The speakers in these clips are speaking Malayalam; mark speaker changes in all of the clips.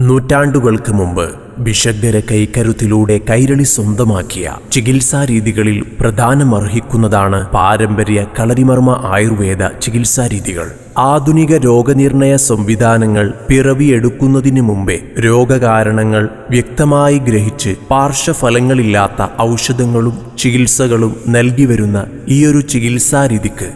Speaker 1: നൂറ്റാണ്ടുകൾക്ക് മുമ്പ് വിശഗ്ധര കൈക്കരുത്തിലൂടെ കൈരളി സ്വന്തമാക്കിയ ചികിത്സാരീതികളിൽ പ്രധാനമർഹിക്കുന്നതാണ് പാരമ്പര്യ കളരിമർമ്മ ആയുർവേദ ചികിത്സാരീതികൾ. ആധുനിക രോഗനിർണയ സംവിധാനങ്ങൾ പിറവിയെടുക്കുന്നതിന് മുമ്പേ രോഗകാരണങ്ങൾ വ്യക്തമായി ഗ്രഹിച്ച് പാർശ്വഫലങ്ങളില്ലാത്ത ഔഷധങ്ങളും ചികിത്സകളും നൽകിവരുന്ന ഈയൊരു ചികിത്സാരീതിക്ക്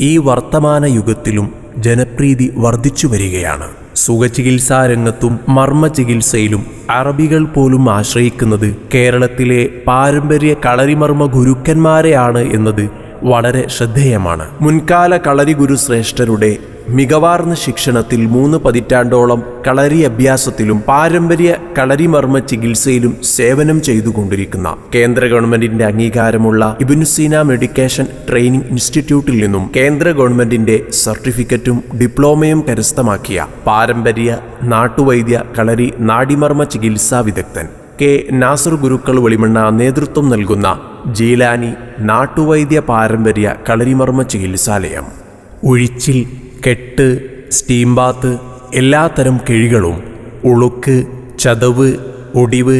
Speaker 1: ഈ വർത്തമാന യുഗത്തിലും ജനപ്രീതി വർദ്ധിച്ചു വരികയാണ്. സുഖചികിത്സാ രംഗത്തും മർമ്മ ചികിത്സയിലും അറബികൾ പോലും ആശ്രയിക്കുന്നത് കേരളത്തിലെ പാരമ്പര്യ കളരിമർമ്മ ഗുരുക്കന്മാരെയാണ് എന്നത് വളരെ ശ്രദ്ധേയമാണ്. മുൻകാല കളരി ഗുരുശ്രേഷ്ഠരുടെ മികവാർന്ന ശിക്ഷണത്തിൽ മൂന്ന് പതിറ്റാണ്ടോളം കളരി അഭ്യാസത്തിലും പാരമ്പര്യ കളരിമർമ്മ ചികിത്സയിലും സേവനം ചെയ്തുകൊണ്ടിരിക്കുന്ന കേന്ദ്ര ഗവൺമെന്റിന്റെ അംഗീകാരമുള്ള ഇബിനുസീന മെഡിക്കേഷൻ ട്രെയിനിംഗ് ഇൻസ്റ്റിറ്റ്യൂട്ടിൽ നിന്നും കേന്ദ്ര ഗവൺമെന്റിന്റെ സർട്ടിഫിക്കറ്റും ഡിപ്ലോമയും കരസ്ഥമാക്കിയ പാരമ്പര്യ നാട്ടുവൈദ്യ കളരി നാടിമർമ്മ ചികിത്സാ വിദഗ്ധൻ കെ നാസർ ഗുരുക്കൾ വെളിമണ്ണ നേതൃത്വം നൽകുന്ന ജീലാനി നാട്ടുവൈദ്യ പാരമ്പര്യ കളരിമർമ്മ ചികിത്സാലയം. ഉഴിച്ചിൽ കെട്ട് സ്റ്റീം ബാത്ത് എല്ലാത്തരം കിഴികളും ഉളുക്ക് ചതവ് ഒടിവ്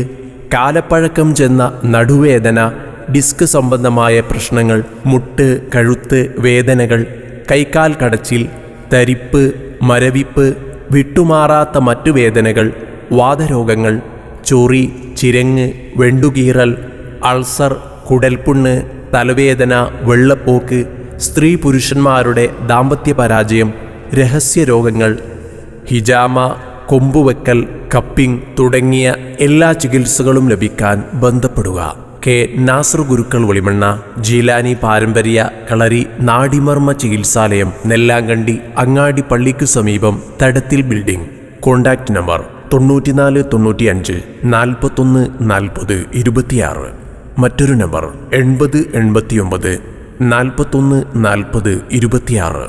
Speaker 1: കാലപ്പഴക്കം ചെന്ന നടുവേദന ഡിസ്ക് സംബന്ധമായ പ്രശ്നങ്ങൾ മുട്ട് കഴുത്ത് വേദനകൾ കൈക്കാൽ കടച്ചിൽ തരിപ്പ് മരവിപ്പ് വിട്ടുമാറാത്ത മറ്റു വേദനകൾ വാതരോഗങ്ങൾ ചൊറി ചിരങ്ങ് വെണ്ടുകീറൽ അൾസർ കുടൽപുണ്ണ് തലവേദന വെള്ളപ്പോക്ക് സ്ത്രീ പുരുഷന്മാരുടെ ദാമ്പത്യ പരാജയം രഹസ്യ രോഗങ്ങൾ ഹിജാമ കൊമ്പുവെക്കൽ കപ്പിംഗ് തുടങ്ങിയ എല്ലാ ചികിത്സകളും ലഭിക്കാൻ ബന്ധപ്പെടുക. കെ. നാസർ ഗുരുക്കൾ വെളിമണ്ണ ജീലാനി പാരമ്പര്യ കളരി നാടിമർമ്മ ചികിത്സാലയം നെല്ലാങ്കണ്ടി അങ്ങാടി പള്ളിക്കു സമീപം തടത്തിൽ ബിൽഡിംഗ്. കോൺടാക്റ്റ് നമ്പർ തൊണ്ണൂറ്റിനാല് തൊണ്ണൂറ്റിയഞ്ച് നാൽപ്പത്തൊന്ന് നാൽപ്പത് ഇരുപത്തിയാറ്. മറ്റൊരു നമ്പർ എൺപത് എൺപത്തിയൊമ്പത് നാൽപ്പത്തൊന്ന് നാൽപ്പത് ഇരുപത്തിയാറ്.